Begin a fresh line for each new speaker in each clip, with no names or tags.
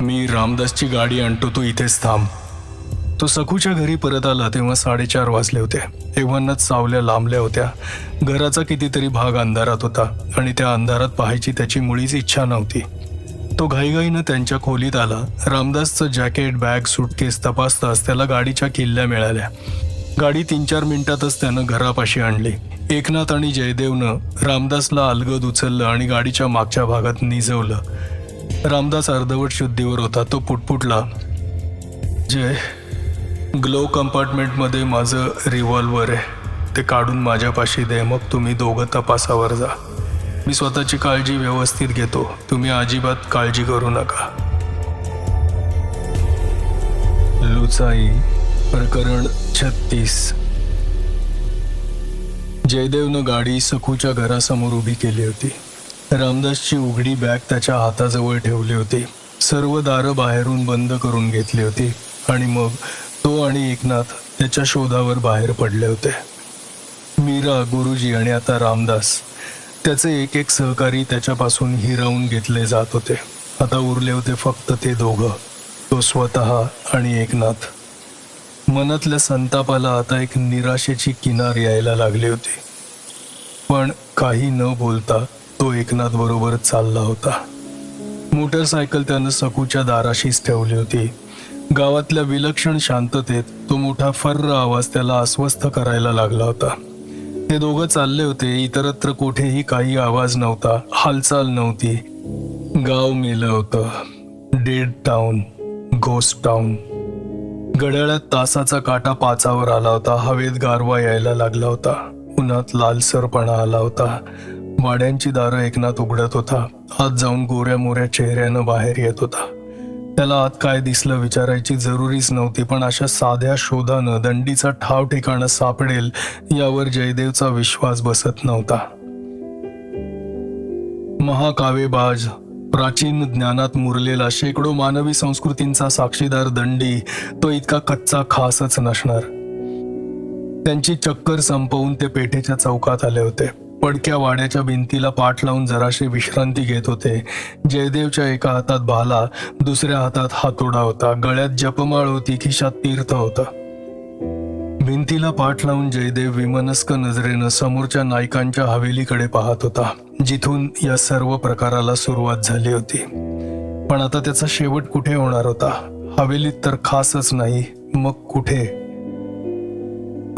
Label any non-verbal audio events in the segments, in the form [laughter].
मी रामदासची गाडी आणतो तू इथेच थांब. तो सखूच्या घरी परत आला तेव्हा साडेचार वाजले होते. एव्हानाच सावल्या लांबल्या होत्या. घराचा कितीतरी भाग अंधारात होता आणि त्या अंधारात पाहायची त्याची मुळीच इच्छा नव्हती. तो घाईघाईनं त्यांच्या खोलीत आला. रामदासचं जॅकेट बॅग सुटकेस तपासताच त्याला गाडीच्या किल्ल्या मिळाल्या. गाडी तीन चार मिनिटातच त्यानं घरापाशी आणली. एकनाथ आणि जयदेवनं रामदासला अलगद उचललं आणि गाडीच्या मागच्या भागात निजवलं. रामदास अर्धवट शुद्धीवर होता तो पुटपुटला जय ग्लो कंपार्टमेंटमध्ये माझं रिव्हॉल्वर आहे ते काढून माझ्यापाशी दे मग तुम्ही दोघं तपासावर जा. मी स्वतःची काळजी व्यवस्थित घेतो तुम्ही अजिबात काळजी करू नका. लुचाई प्रकरण छत्तीस. जयदेवनं गाडी सखूच्या घरासमोर उभी केली होती. रामदासची उघडी बॅग त्याच्या हाताजवळ ठेवली होती. सर्व दारं बाहेरून बंद करून घेतली होती आणि मग तो आणि एकनाथ त्याच्या शोधावर बाहेर पडले होते. मीरा गुरुजी आणि आता रामदास त्याचे एक एक सहकारी त्याच्यापासून हिरावून घेतले जात होते. आता उरले होते फक्त ते दोघं तो स्वतः आणि एकनाथ. मनातल्या संतापाला आता एक निराशेची किनार यायला लागली होती. पण काही न बोलता तो एकनाथ बरोबर चालला होता. मोटरसायकल त्यानं सकूच्या दाराशीच ठेवली होती. गावातल्या विलक्षण शांततेत तो मोठा फर्र आवाज त्याला अस्वस्थ करायला लागला होता. ते दोघं चालले होते इतरत्र कुठेही काही आवाज नव्हता हालचाल नव्हती. गाव मेलं होतं. डेड टाउन घोस्ट टाउन घड्याळात तासाचा काटा पाचावर आला होता हवेत गारवा यायला लागला होता. उन्हात लालसरपणा आला होता. वाड्यांची दारं एकनाथ उघडत होता. आत जाऊन गोऱ्या मोऱ्या चेहऱ्यानं बाहेर येत होता. त्याला आत काय दिसलं विचारायची जरुरीच नव्हती पण अशा साध्या शोधानं दंडीचा ठाव ठिकाणं सापडेल यावर जयदेवचा विश्वास बसत नव्हता. महाकाव्यबाज प्राचीन ज्ञानात मुरलेला शेकडो मानवी संस्कृतींचा साक्षीदार दंडी तो इतका कच्चा खासच नसणार. त्यांची चक्कर संपवून ते पेठेच्या चौकात आले होते. पडक्या वाड्याच्या भिंतीला पाठ लावून जराशी विश्रांती घेत होते. जयदेवच्या एका हातात भाला दुसऱ्या हातात हातोडा होता. गळ्यात जपमाळ होती खिशात तीर्थ होता. भिंतीला पाठ लावून जयदेव विमनस्क नजरेनं समोरच्या नायकांच्या हवेलीकडे पाहत होता जिथून या सर्व प्रकाराला सुरुवात झाली होती. पण आता त्याचा शेवट कुठे होणार होता? हवेलीत तर खासच नाही मग कुठे?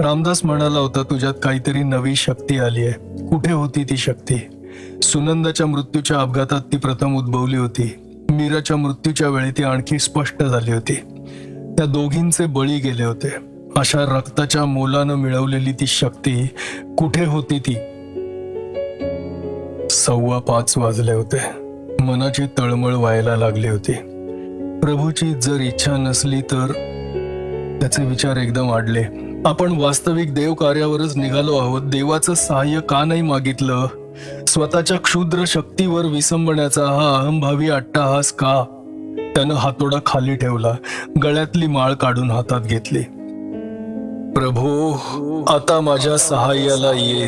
रामदास म्हणाला होता तुझ्यात काहीतरी नवी शक्ती आली आहे कुठे होती ती शक्ती? सुनंदाच्या मृत्यूच्या अपघातात ती प्रथम उद्भवली होती. मीराच्या मृत्यूच्या वेळी ती आणखी स्पष्ट झाली होती. त्या दोघींचे बळी गेले होते. अशा रक्ताच्या मोलानं मिळवलेली ती शक्ती कुठे होती ती? सव्वा पाच वाजले होते. मनाची तळमळ व्हायला लागली होती. प्रभूची जर इच्छा नसली तर त्याचे विचार एकदम वाढले आपण वास्तविक देव कार्यावरच निघालो आहोत. देवाचं सहाय्य का नाही मागितलं? स्वतःच्या क्षुद्र शक्तीवर विसंबण्याचा हा अहंभावी अट्टाहास का? त्यानं हातोडा खाली ठेवला. गळ्यातली माळ काढून हातात घेतली. प्रभो आता माझ्या सहाय्याला ये.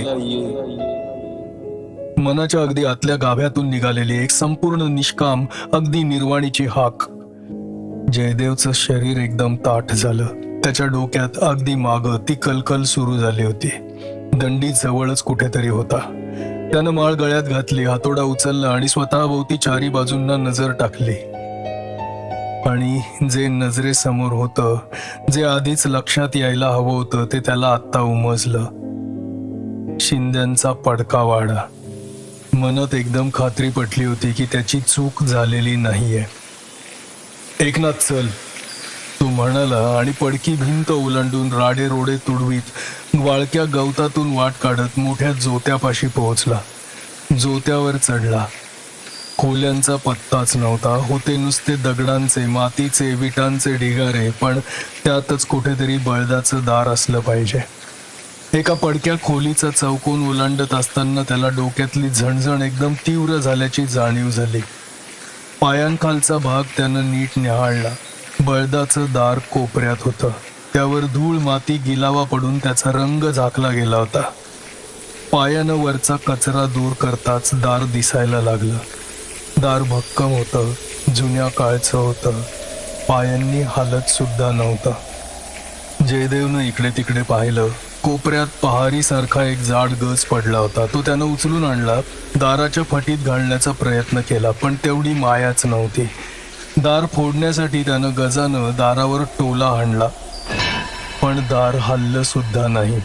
मनाच्या अगदी आतल्या गाभ्यातून निघालेली एक संपूर्ण निष्काम अगदी निर्वाणीची हाक. जयदेवचं शरीर एकदम ताठ झालं. त्याच्या डोक्यात अगदी माग ती कलकल सुरू झाली होती. दंडी जवळच कुठेतरी होता. त्यानं माळ गळ्यात घातली हातोडा उचलला आणि स्वतःभोवती चारी बाजूंना नजर टाकली. आणि जे नजरेसमोर होतं जे आधीच लक्षात यायला हवं होतं ते त्याला आत्ता उमजलं. शिंद्यांचा पडका वाडा मनात एकदम खात्री पटली होती की त्याची चूक झालेली नाहीये. एकनाथ चल. तो म्हणाला आणि पडकी भिंत ओलांडून राडे रोडे तुडवीत वाळक्या गवतातून वाट काढत मोठ्या जोत्यापाशी पोहोचला. जोत्यावर चढला. खोल्यांचा पत्ताच नव्हता. होते नुसते दगडांचे मातीचे विटांचे ढिगारे पण त्यातच कुठेतरी बळदाचं दार असलं पाहिजे. एका पडक्या खोलीचा चौकोन ओलांडत असताना त्याला डोक्यातली झणझण एकदम तीव्र झाल्याची जाणीव झाली. पायांखालचा भाग त्यानं नीट निहाळला. बळदाचं दार कोपऱ्यात होतं. त्यावर धूळ माती गिलावा पडून त्याचा रंग झाकला गेला होता. पायानं वरचा कचरा दूर करताच दार दिसायला लागलं. दार भक्कम होतं जुन्या काळचं होतं. पायांनी हालत सुद्धा नव्हतं. जयदेवनं इकडे तिकडे पाहिलं. कोपऱ्यात पहारीसारखा एक जाड गज पडला होता. तो त्यानं उचलून आणला दाराच्या फटीत घालण्याचा प्रयत्न केला पण तेवढी मायाच नव्हती. दार फोडण्यासाठी त्यानं गजानं दारावर टोला हाणला पण दार हल्लं सुद्धा नाही.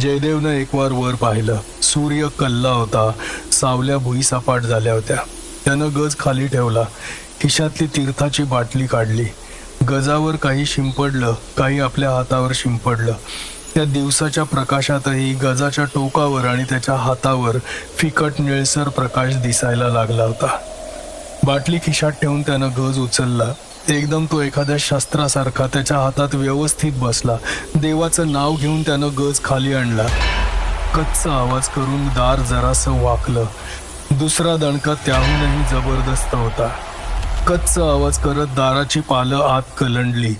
जयदेवनं एक वार वर पाहिलं. सूर्य कल्ला होता. सावल्या भुई सपाट झाल्या होत्या. त्यानं गज खाली ठेवला. खिशातली तीर्थाची बाटली काढली. गजावर काही शिंपडलं काही आपल्या हातावर शिंपडलं. त्या दिवसाच्या प्रकाशातही गजाच्या टोकावर आणि त्याच्या हातावर फिकट निळसर प्रकाश दिसायला लागला होता. बाटली खिशात ठेवून त्यानं गज उचलला. एकदम तो एखाद्या शस्त्रासारखा त्याच्या हातात व्यवस्थित बसला. देवाचं नाव घेऊन त्यानं गज खाली आणला. कच्चा आवाज करून दार जरासं वाकलं. दुसरा दणका त्याहूनही जबरदस्त होता. कच्चा आवाज करत दाराची पालं आत कलंडली.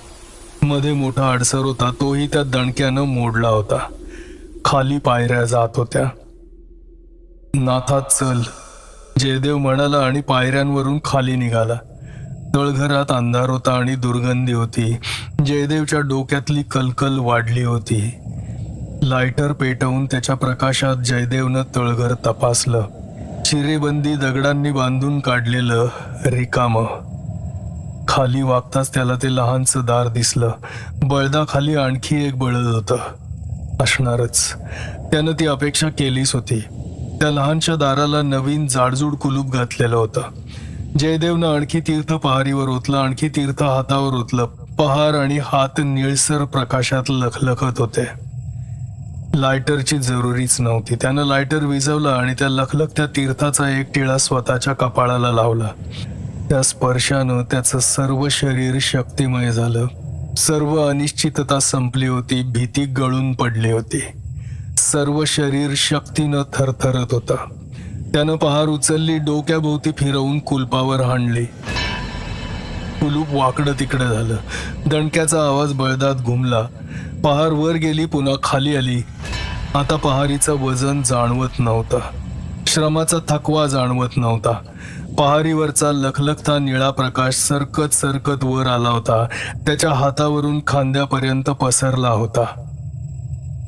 मध्ये मोठा अडसर होता तोही त्या दणक्यानं मोडला होता. खाली पायऱ्या जात होत्या. नाथा चल. जयदेव म्हणाला आणि पायऱ्यांवरून खाली निघाला. तळघरात अंधार होता आणि दुर्गंधी होती. जयदेवच्या डोक्यातली कलकल वाढली होती. लायटर पेटवून त्याच्या प्रकाशात जयदेवनं तळघर तपासलं. चिरेबंदी दगडांनी बांधून काढलेलं रिकामं. खाली वागताच त्याला ते लहानसं दार दिसलं. बळदाखाली आणखी एक बळद होतं. असणारच. त्यानं ती अपेक्षा केलीच होती. त्या लहानशा दाराला नवीन जाडजूड कुलूप घातलेलं होतं. जयदेवनं आणखी तीर्थ पहारीवर ओतलं आणखी तीर्थ हातावर ओतलं. पहार आणि हात निळसर प्रकाशात लखलखत होते. लायटरची जरुरीच नव्हती. त्यानं लायटर विझवला आणि त्या लखलखत्या तीर्थाचा एक टिळा स्वतःच्या कपाळाला लावला. त्या स्पर्शानं त्याचं सर्व शरीर शक्तिमय झालं. सर्व अनिश्चितता संपली होती भीती गळून पडली होती. सर्व शरीर शक्तीनं थरथरत होता. त्यानं पहार उचलली डोक्याभोवती फिरवून कुलपावर हाणली. कुलूप वाकडं तिकडं झालं. दणक्याचा आवाज बळदात घुमला. पहार वर गेली पुन्हा खाली आली. आता पहारीचं वजन जाणवत नव्हतं. श्रमाचा थकवा जाणवत नव्हता. पहारीवरचा लखलखता निळा प्रकाश सरकत सरकत वर आला होता. त्याच्या हातावरून खांद्यापर्यंत पसरला होता.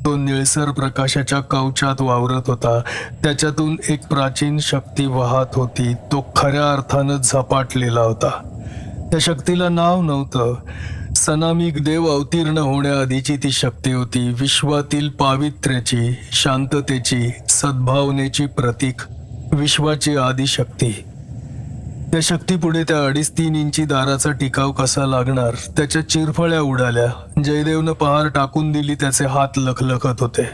तो निळसर प्रकाशाच्या कवचात वावरत होता. त्याच्यातून एक प्राचीन शक्ती वाहत होती. तो खऱ्या अर्थानं झपाटलेला होता. त्या शक्तीला नाव नव्हतं. सनामिक देव अवतीर्ण होण्याआधीची ती शक्ती होती. विश्वातील पावित्र्याची शांततेची सद्भावनेची प्रतीक विश्वाची आदिशक्ती. त्या शक्तीपुढे त्या अडीच तीन इंची दाराचा टिकाव कसा लागणार? त्याच्या चिरफळ्या उडाल्या. जयदेवनं पहार टाकून दिली त्याचे हात लखलखत होते.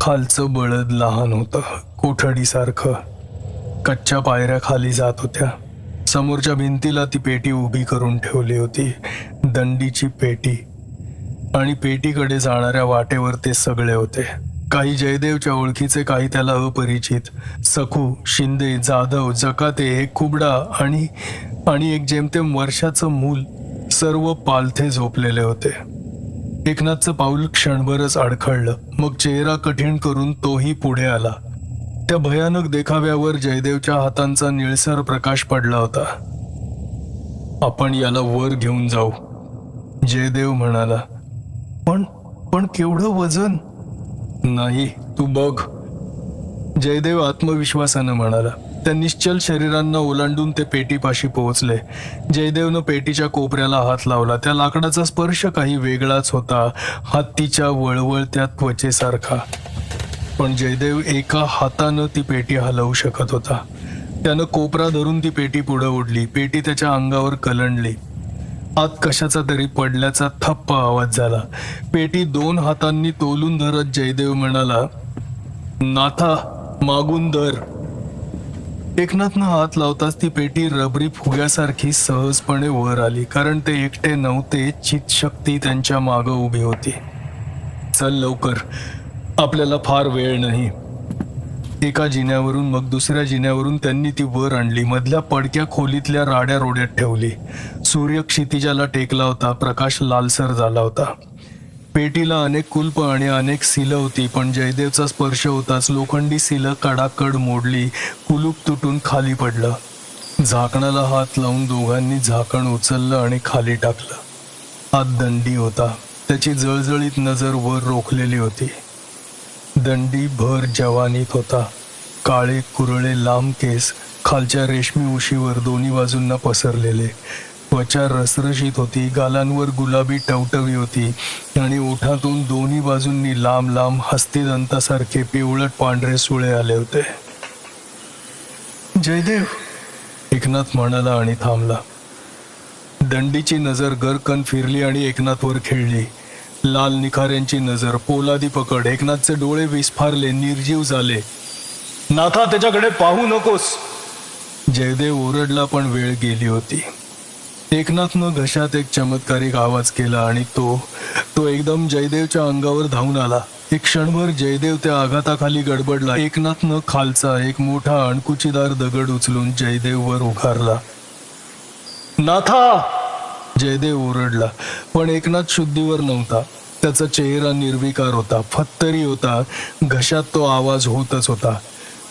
खालचं बळद लहान होतं कोठडीसारखं. कच्च्या पायऱ्या खाली जात होत्या. समोरच्या भिंतीला ती पेटी उभी करून ठेवली होती. दंडीची पेटी. आणि पेटीकडे जाणाऱ्या वाटेवर ते सगळे होते. काही जयदेवच्या ओळखीचे काही त्याला अपरिचित. सखू शिंदे जाधव जकाते एक कुबडा आणि आणि एक जेमतेम वर्षाचं मूल सर्व पालथे झोपलेले होते. एकनाथचं पाऊल क्षणभरच अडखळलं. मग चेहरा कठीण करून तोही पुढे आला. त्या भयानक देखाव्यावर जयदेवच्या हातांचा निळसर प्रकाश पडला होता. आपण याला वर घेऊन जाऊ जयदेव म्हणाला. पण पण केवढं वजन नाही तू बघ. जयदेव आत्मविश्वासानं म्हणाला त्या निश्चल शरीरांना ओलांडून ते पेटीपाशी पोहोचले. जयदेवनं पेटीच्या कोपऱ्याला हात लावला. त्या लाकडाचा स्पर्श काही वेगळाच होता. हत्तीच्या वळवळत्या त्वचेसारखा. पण जयदेव एका हातानं ती पेटी हलवू शकत होता. त्यानं कोपरा धरून ती पेटी पुढे ओढली. पेटी त्याच्या अंगावर कलंडली. आत कशाचा तरी पडल्याचा थप्प आवाज झाला. पेटी दोन हातांनी तोलून धरत जयदेव म्हणाला नाथा मागून धर. एकनाथनं हात लावताच ती पेटी रबरी फुग्यासारखी सहजपणे वर आली कारण ते एकटे नव्हते चित शक्ती त्यांच्या मागं उभी होती. चल लवकर आपल्याला फार वेळ नाही. एका जिन्यावरून मग दुसऱ्या जिन्यावरून त्यांनी ती वर आणली. मधल्या पडक्या खोलीतल्या राड्या रोड्यात ठेवली. सूर्य क्षितिजाला टेकला होता. प्रकाश लालसर झाला होता. पेटीला अनेक कुल्प आणि अनेक सिलं होती पण जयदेवचा स्पर्श होताच लोखंडी सिलं कडाकड मोडली कुलूप तुटून खाली पडलं. झाकणाला हात लावून दोघांनी झाकण उचललं आणि खाली टाकलं. हात दंडी होता. त्याची जळजळीत नजर वर रोखलेली होती. दंडी भर जवानीत होता. काळे कुरळे लांब केस खालच्या रेशमी उशीवर दोन्ही बाजूंना पसरलेले. त्वचा रसरशीत होती गालांवर गुलाबी टवटवी होती आणि ओठातून दोन्ही बाजूंनी लांब लांब हस्तिदंतासारखे पिवळट पांढरे सुळे आले होते. जयदेव एकनाथ म्हणाला आणि थांबला. दंडीची नजर गरकन फिरली आणि एकनाथवर खेळली. लाल निखाऱ्यांची नजर पोलादी पकड. एकनाथचे डोळे विस्फारले निर्जीव झाले. नाथा त्याच्याकडे पाहू नकोस. जयदेव ओरडला पण वेळ गेली होती. एकनाथनं घशात एक चमत्कारिक आवाज केला आणि तो तो एकदम जयदेवच्या अंगावर धावून आला. एक क्षणभर जयदेव त्या आघाताखाली गडबडला. एकनाथनं खालचा एक मोठा अणकुचीदार दगड उचलून जयदेववर उभारला. नाथा जयदेव ओरडला. पण एकनाथ शुद्धीवर नव्हता. त्याचा चेहरा निर्विकार होता फत्तरी होता. घशात तो आवाज होतच होता.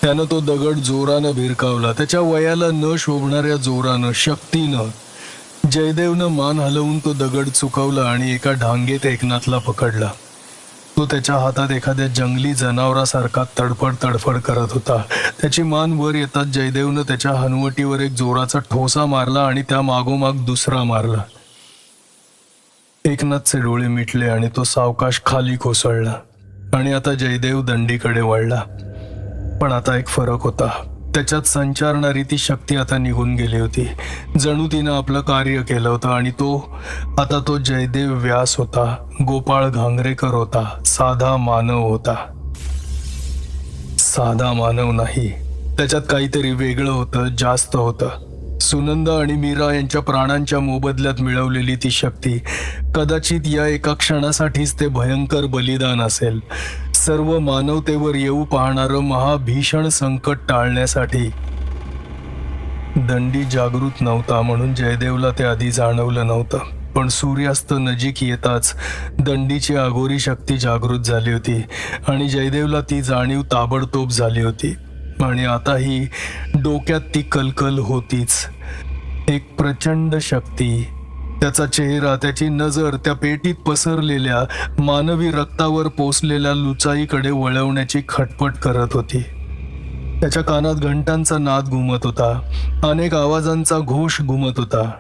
त्यानं तो दगड जोरानं भिरकावला. त्याच्या वयाला न शोभणाऱ्या जोरानं शक्तीनं. जयदेवनं मान हलवून तो दगड चुकवला आणि एका ढांगेत एकनाथला पकडला. तो त्याच्या हातात एखाद्या जंगली जनावरासारखा तडफड तडफड करत होता. त्याची मान वर येतात जयदेवनं त्याच्या हनुवटीवर एक जोराचा ठोसा मारला आणि त्या मागोमाग दुसरा मारला. एकनाथचे डोळे मिटले आणि तो सावकाश खाली कोसळला आणि आता जयदेव दंडीकडे वळला. पण आता एक फरक होता. त्याच्यात संचारणारी ती शक्ती आता निघून गेली होती. जणू तिनं आपलं कार्य केलं होतं आणि तो आता तो जयदेव व्यास होता गोपाळ घांगरेकर होता साधा मानव होता. साधा मानव नाही. त्याच्यात काहीतरी वेगळं होतं जास्त होतं. सुनंद आणि मीरा यांच्या प्राणांच्या मोबदल्यात मिळवलेली ती शक्ती कदाचित या एका क्षणासाठीच ते भयंकर बलिदान असेल. सर्व मानवतेवर येऊ पाहणारं महाभीषण संकट टाळण्यासाठी. दंडी जागृत नव्हता म्हणून जयदेवला ते आधी जाणवलं नव्हतं. पण सूर्यास्त नजीक येताच दंडीची अघोरी शक्ती जागृत झाली होती आणि जयदेवला ती जाणीव ताबडतोब झाली होती. आणि आता ही डोक्यात ती कलकल होतीच. एक प्रचंड शक्ती त्याचा चेहरा त्याची नजर त्या पेटीत पसरलेल्या मानवी रक्तावर पोचलेल्या लुचाईकडे वळवण्याची खटपट करत होती. त्याच्या कानात घंटांचा नाद घुमत होता. अनेक आवाजांचा घोष घुमत होता.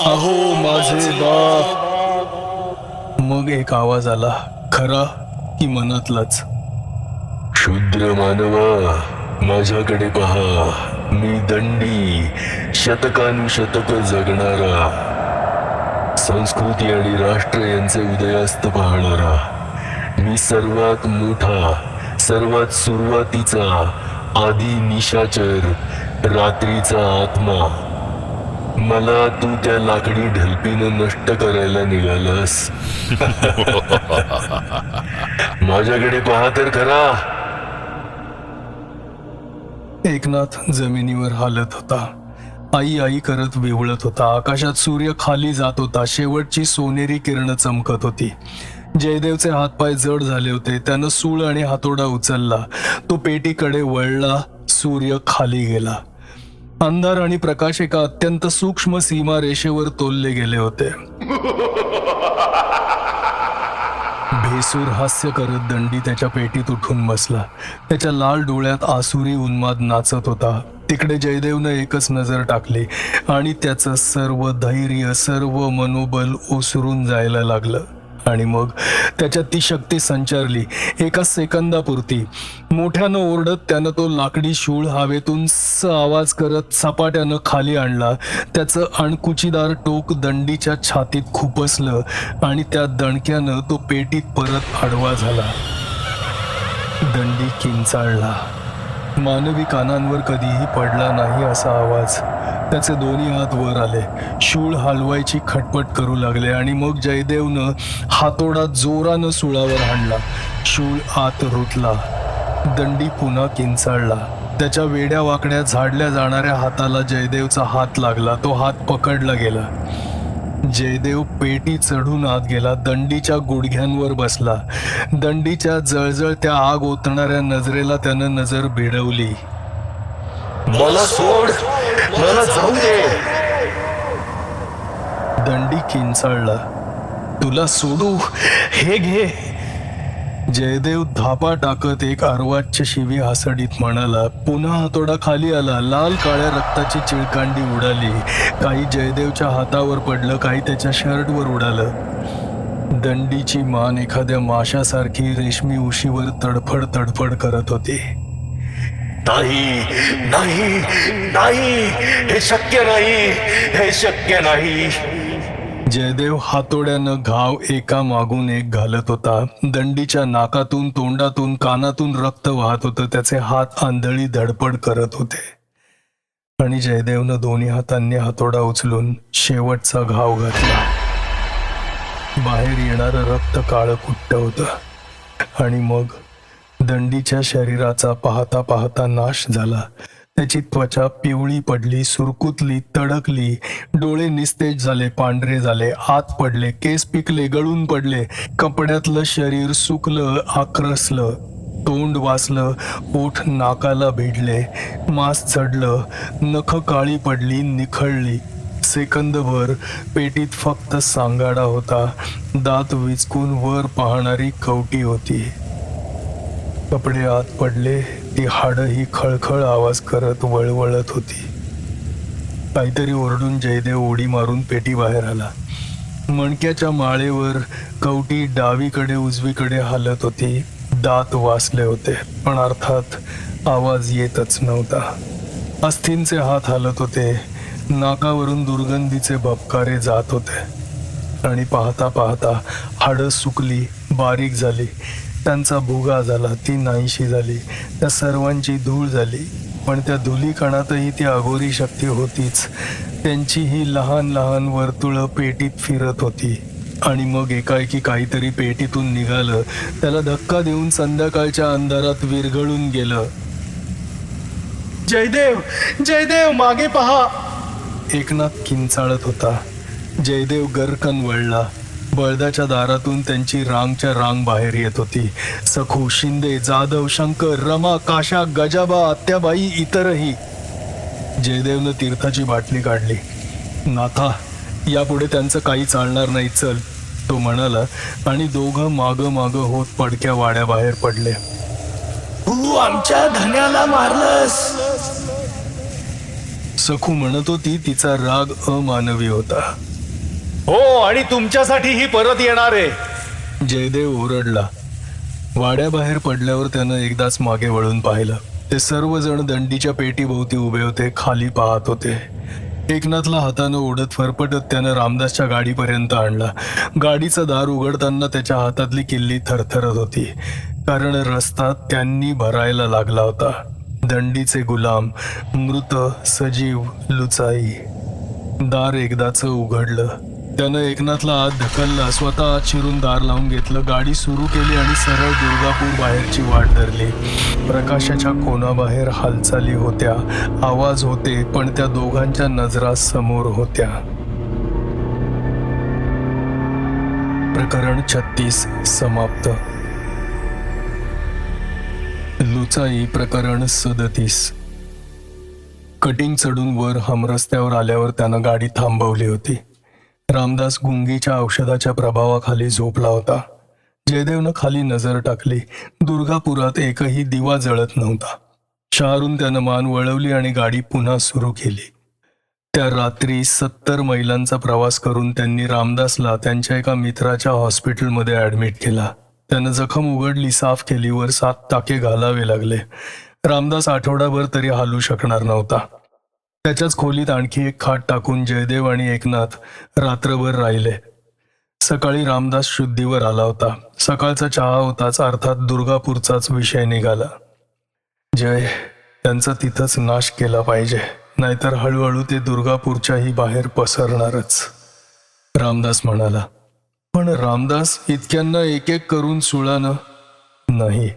अहो माझे बाप. मग एक आवाज आला खरा की मनातलाच.
क्षुद्र मानवा माझ्याकडे पहा. मी दंडी शतकानुशतक जगणारा. संस्कृती आणि राष्ट्र यांचे उदयास्त पाहणारा. मी सर्वात मोठा सर्वात सुरुवातीचा आधी निशाचर रात्रीचा आत्मा. मला तू त्या लाकडी ढलपीनं नष्ट करायला निघालास. [laughs] माझ्याकडे पहा तर खरा.
एकनाथ जमिनीवर हालत होता. आई आई करत विवळत होता. आकाशात सूर्य खाली जात होता. शेवटची सोनेरी किरण चमकत होती. जयदेवचे हातपाय जड झाले होते. त्यानं सूळ आणि हातोडा उचलला. तो पेटीकडे वळला. सूर्य खाली गेला. अंधार आणि प्रकाश एका अत्यंत सूक्ष्म सीमा रेषेवर तोलले गेले होते. [laughs] भेसूर हास्य करत दंडी त्याच्या पेटीत उठून बसला. त्याच्या लाल डोळ्यात आसुरी उन्माद नाचत होता. तिकडे जयदेवनं एकच नजर टाकली आणि त्याचं सर्व धैर्य सर्व मनोबल ओसरून जायला लागलं. आणि मग त्याच्यात ती शक्ती संचारली. एका सेकंदापुरती मोठ्यानं ओरडत त्यानं तो लाकडी शूळ हवेतून स आवाज करत सपाट्यानं खाली आणला. त्याचं अणकुचीदार टोक दंडीच्या छातीत खुपसलं आणि त्या दणक्यानं तो पेटीत परत आडवा झाला. दंडी किंचाळला. मानवी कानांवर कधीही पडला नाही असा आवाज. त्याचे दोन्ही हात वर आले. शूळ हलवायची खटपट करू लागले आणि मग जयदेवनं हातोडा जोरानं सुळावर हाणला. शूळ आत रुतला. दंडी पुन्हा किंचाळला. त्याच्या वेड्या वाकड्या झाडल्या जाणाऱ्या हाताला जयदेवचा हात लागला. तो हात पकडला गेला. जयदेव पेटी चढून आत गेला दंडीच्या गुडघ्यांवर बसला. दंडीच्या जळजळत्या आग ओतणाऱ्या नजरेला त्यानं नजर भिडवली
मला सोड मला जाऊ दे.
दंडी किंचाळला. तुला सोडू हे घे. जयदेव धापा टाकत एक अर्वाच्य शिवी हासडीत म्हणाला पुन्हा हातोडा खाली आला. लाल काळ्या रक्ताची चिळकांडी उडाली. काही जयदेवच्या हातावर पडलं काही त्याच्या शर्टवर उडालं. दंडीची मान एखाद्या माशासारखी रेशमी उशीवर तडफड तडफड करत होती.
नाही नाही नाही. हे शक्य नाही. हे शक्य नाही.
जयदेव हातोड्यानं घाव एका मागून एक घालत होता. दंडीच्या नाकातून तोंडातून कानातून रक्त वाहत होतं. त्याचे हात आंधळी धडपड करत होते. आणि जयदेवनं दोन्ही हातांनी हातोडा उचलून शेवटचा घाव घातला. बाहेर येणारं रक्त काळं कुट्ट होतं. आणि मग दंडीच्या शरीराचा पाहता पाहता नाश झाला. त्याची त्वचा पिवळी पडली सुरकुतली तडकली. डोळे निस्तेज झाले पांढरे झाले आत पडले केस पिकले गळून पडले. कपड्यातलं शरीर सुकलं आक्रसलं. तोंड वाचलं ओठ नाकाला भिडले. मांस चढलं नख काळी पडली निखळली. सेकंदभर पेटीत फक्त सांगाडा होता. दात विचकून वर पाहणारी कवटी होती. कपडे आत पडले ती हाडं ही खळखळ आवाज करत वळवळत होती. काहीतरी ओरडून जयदेव उडी मारून पेटी बाहेर आला. मणक्याच्या माळेवर कवटी डावीकडे उजवीकडे हालत होती. दात वासले होते पण अर्थात आवाज येतच नव्हता. अस्थींचे हात हालत होते. नाकावरून दुर्गंधीचे भपकारे जात होते. आणि पाहता पाहता हाडं सुकली बारीक झाली. त्यांचा भुगा झाला ती नाहीशी झाली त्या सर्वांची धूळ झाली पण त्या धुलीकणातही ती अघोरी शक्ती होतीच. त्यांची ही लहान लहान वर्तुळं पेटीत फिरत होती. आणि मग एकाएकी काहीतरी पेटीतून निघालं. त्याला धक्का देऊन संध्याकाळच्या अंधारात विरघळून गेलं. जयदेव! जयदेव! मागे पहा! एकनाथ किंचाळत होता. जयदेव गरकन वळला. बळदाच्या दारातून त्यांची रांगच्या रांग बाहेर येत होती. सखू शिंदे जाधव शंकर रमा काशा गजाबा आत्याबाई इतरही. जयदेवनं तीर्थाची बाटली काढली. नाथा यापुढे त्यांचं काही चालणार नाही चल तो म्हणाला आणि दोघं माग माग होत पडक्या वाड्याबाहेर पडले. तू आमच्या धन्याला मारलंस. सखू म्हणत होती तिचा राग अमानवी होता.
हो आणि तुमच्यासाठी ही परत येणार आहे.
जयदेव ओरडला. वाड्याबाहेर पडल्यावर त्यानं एकदाच मागे वळून पाहिलं. ते सर्वजण दंडीच्या पेटीभोवती उभे होते खाली पाहत होते. एकनाथला हातानं ओढत फरफटत त्यानं रामदासच्या गाडीपर्यंत आणला. गाडीचं दार उघडताना त्याच्या हातातली किल्ली थरथरत होती. कारण रस्ता त्यांनी भरायला लागला होता. दंडीचे गुलाम मृत सजीव लुचाई. दार एकदाच उघडलं. त्यानं एकनाथला आत ढकललं स्वतः आत शिरून दार लावून घेतलं गाडी सुरू केली आणि सरळ दुर्गापूर बाहेरची वाट धरली. प्रकाशाच्या कोणाबाहेर हालचाली होत्या आवाज होते पण त्या दोघांच्या नजरा समोर होत्या. प्रकरण छत्तीस समाप्त. लुचाई प्रकरण सदतीस. कटिंग चढून वर हमरस्त्यावर आल्यावर त्यानं गाडी थांबवली होती. रामदास गुंगीच्या औषधाच्या प्रभावाखाली झोपला होता जयदेवनं खाली नजर टाकली. दुर्गापुरात एकही दिवा जळत नव्हता. शहरून त्यानं मान वळवली आणि गाडी पुन्हा सुरू केली. त्या रात्री सत्तर मैलांचा प्रवास करून त्यांनी रामदासला त्यांच्या एका मित्राच्या हॉस्पिटलमध्ये ऍडमिट केला. त्यानं जखम उघडली साफ केली वर सात टाके घालावे लागले. रामदास आठवडाभर तरी हालू शकणार नव्हता. त्याच्याच खोलीत आणखी एक खाट टाकून जयदेव आणि एकनाथ रात्रभर राहिले. सकाळी रामदास शुद्धीवर आला होता. सकाळचा चहा होताच अर्थात दुर्गापूरचाच विषय निघाला. जय त्यांचा तिथंच नाश केला पाहिजे. नाहीतर हळूहळू ते दुर्गापूरच्याही बाहेर पसरणारच. रामदास म्हणाला पण रामदास इतक्यांना एक एक करून सुळानं नाही.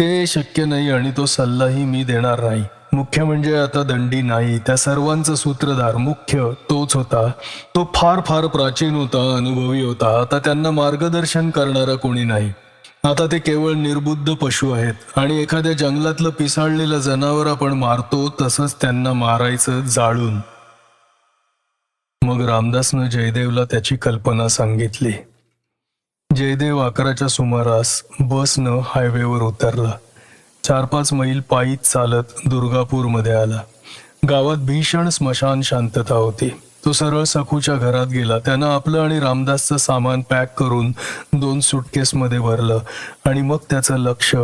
ते शक्य नाही आणि तो सल्लाही मी देणार नाही. मुख्य म्हणजे आता दंडी नाही त्या सर्वांचा सूत्रधार मुख्य तोच होता. तो फार फार प्राचीन होता अनुभवी होता. आता त्यांना मार्गदर्शन करणारा कोणी नाही. आता ते केवळ निर्बुद्ध पशु आहेत. आणि एखाद्या जंगलातलं पिसाळलेलं जनावर आपण मारतो तसंच त्यांना मारायचं जाळून. मग रामदासनं जयदेवला त्याची कल्पना सांगितली. जयदेव अकराच्या सुमारास बसनं हायवेवर उतरला. चार पाच मैल पायीत चालत दुर्गापूरमध्ये आला. गावात भीषण स्मशान शांतता होती. तो सरळ सखूच्या घरात गेला. त्यानं आपलं आणि रामदासचं सामान पॅक करून दोन सुटकेसमध्ये भरलं आणि मग त्याचं लक्ष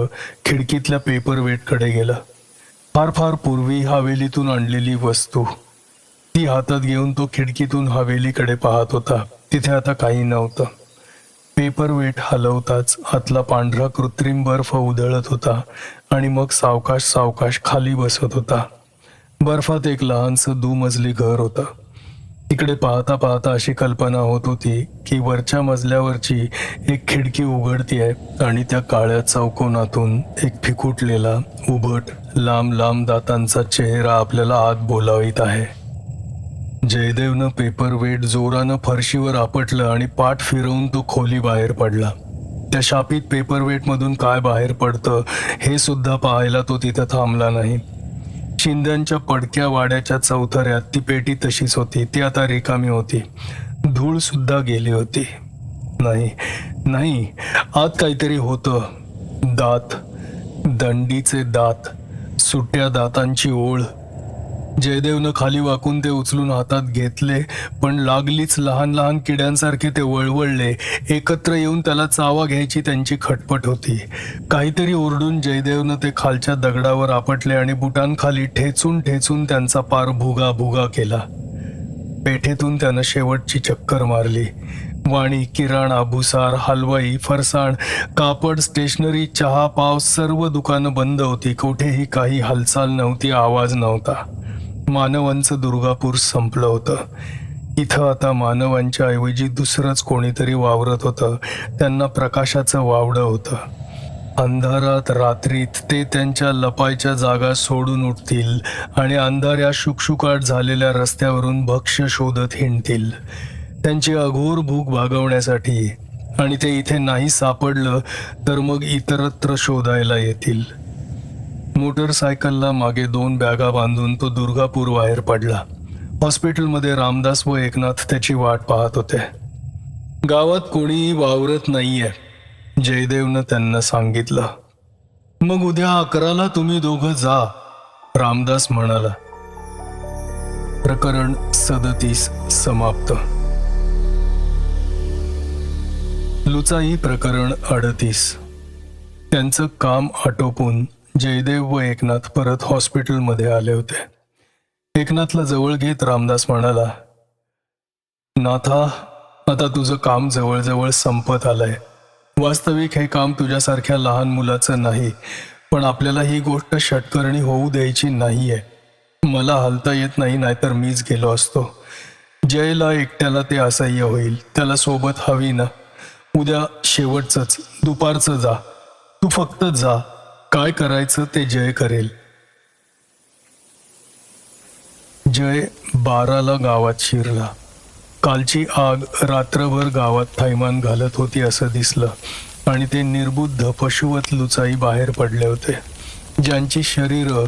खिडकीतल्या पेपर वेटकडे गेलं. फार फार पूर्वी हवेलीतून आणलेली वस्तू. ती हातात घेऊन तो खिडकीतून हवेलीकडे पाहत होता. तिथे आता काही नव्हतं. पेपर वेट हलवताच आतला पांढरा कृत्रिम बर्फ उधळत होता आणि मग सावकाश सावकाश खाली बसत होता. बर्फात एक लहानसं दुमजली घर होतं. तिकडे पाहता पाहता अशी कल्पना होत होती की वरच्या मजल्यावरची एक खिडकी उघडती आहे आणि त्या काळ्या चौकोनातून एक फिकुटलेला उभट लांब लांब दातांचा चेहरा आपल्याला आत बोलावित आहे. जयदेवनं पेपर वेट जोरानं फरशीवर आपटलं आणि पाठ फिरवून तो खोली बाहेर पडला. त्या शापित पेपर वेटमधून काय बाहेर पडतं हे सुद्धा पाहायला तो तिथं थांबला नाही. शिंद्यांच्या पडक्या वाड्याच्या चौथऱ्यात ती पेटी तशीच होती ती आता रिकामी होती. धूळ सुद्धा गेली होती. नाही नाही आत काहीतरी होतं. दात दंडीचे दात सुट्या दातांची ओळ. जयदेवनं खाली वाकून ते उचलून हातात घेतले पण लागलीच लहान लहान किड्यांसारखे ते वळवळले. एकत्र येऊन त्याला चावा घ्यायची त्यांची खटपट होती. काहीतरी ओरडून जयदेवनं ते खालच्या दगडावर आपटले आणि बुटांखाली ठेचून ठेचून त्यांचा पार भुगा भुगा केला. पेठेतून त्यानं शेवटची चक्कर मारली. वाणी किराणा भुसार हलवाई फरसाण कापड स्टेशनरी चहा पाव सर्व दुकानं बंद होती. कुठेही काही हालचाल नव्हती आवाज नव्हता. मानवांचं दुर्गापूर संपलं होतं. इथं आता मानवांच्या ऐवजी दुसरंच कोणीतरी वावरत होतं. त्यांना प्रकाशाचं वावडं होतं. अंधारात रात्रीत ते त्यांच्या लपायच्या जागा सोडून उठतील आणि अंधाऱ्या शुकशुकाट झालेल्या रस्त्यावरून भक्ष्य शोधत हिंडतील. त्यांची अघोर भूक भागवण्यासाठी आणि ते इथे नाही सापडलं तर मग इतरत्र शोधायला येतील. मोटरसायकलला मागे दोन बॅगा बांधून तो दुर्गापूर बाहेर पडला. हॉस्पिटलमध्ये रामदास व एकनाथ त्याची वाट पाहत होते. गावात कोणीही वावरत नाहीये जयदेवनं त्यांना सांगितलं. मग उद्या अकराला तुम्ही दोघं जा रामदास म्हणाला. प्रकरण सदतीस समाप्त. लुचाई प्रकरण अडतीस. त्यांचं काम आटोपून जयदेव व एकनाथ परत हॉस्पिटलमध्ये आले होते. एकनाथला जवळ घेत रामदास म्हणाला नाथा आता तुझं काम जवळजवळ संपत आलंय. वास्तविक हे काम तुझ्यासारख्या लहान मुलाचं नाही पण आपल्याला ही गोष्ट षटकरणी होऊ द्यायची नाहीये. मला हलता येत नाही नाहीतर मीच गेलो असतो. जयला एकट्याला ते असह्य होईल त्याला सोबत हवी ना. उद्या शेवटचंच दुपारचं जा. तू फक्त जा. काय करायचं ते जय करेल. जय बाराला गावात शिरला. कालची आग रात्रभर गावात थैमान घालत होती असं दिसलं. आणि ते निर्बुद्ध पशुवत लुचाई बाहेर पडले होते. ज्यांची शरीर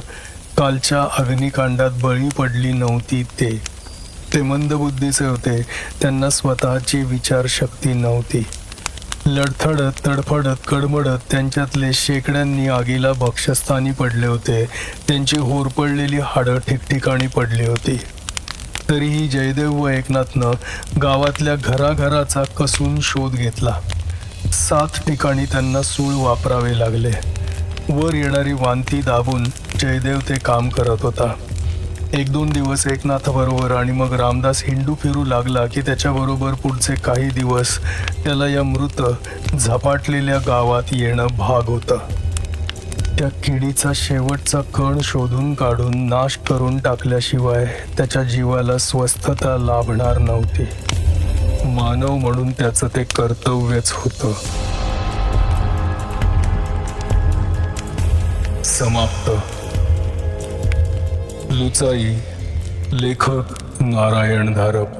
कालच्या अग्निकांडात बळी पडली नव्हती ते. ते मंदबुद्धीचे होते. त्यांना स्वतःची विचारशक्ती नव्हती. लडथडत तडफडत कडमडत त्यांच्यातले शेकड्यांनी आगीला भक्षस्थानी पडले होते. त्यांची होरपडलेली हाडं ठिकठिकाणी पडली होती. तरीही जयदेव व एकनाथनं गावातल्या घराघराचा कसून शोध घेतला. सात ठिकाणी त्यांना सूळ वापरावे लागले. वर येणारी वांती दाबून जयदेव ते काम करत होता. एक दोन दिवस एकनाथाबरोबर आणि मग रामदास हिंडू फिरू लागला की त्याच्याबरोबर पुढचे काही दिवस त्याला या मृत झपाटलेल्या गावात येणं भाग होतं. त्या किडीचा शेवटचा कण शोधून काढून नाश करून टाकल्याशिवाय त्याच्या जीवाला स्वस्थता लाभणार नव्हती. मानव म्हणून त्याचं ते कर्तव्यच होतं. समाप्त. लुचाई लेखक नारायण धारप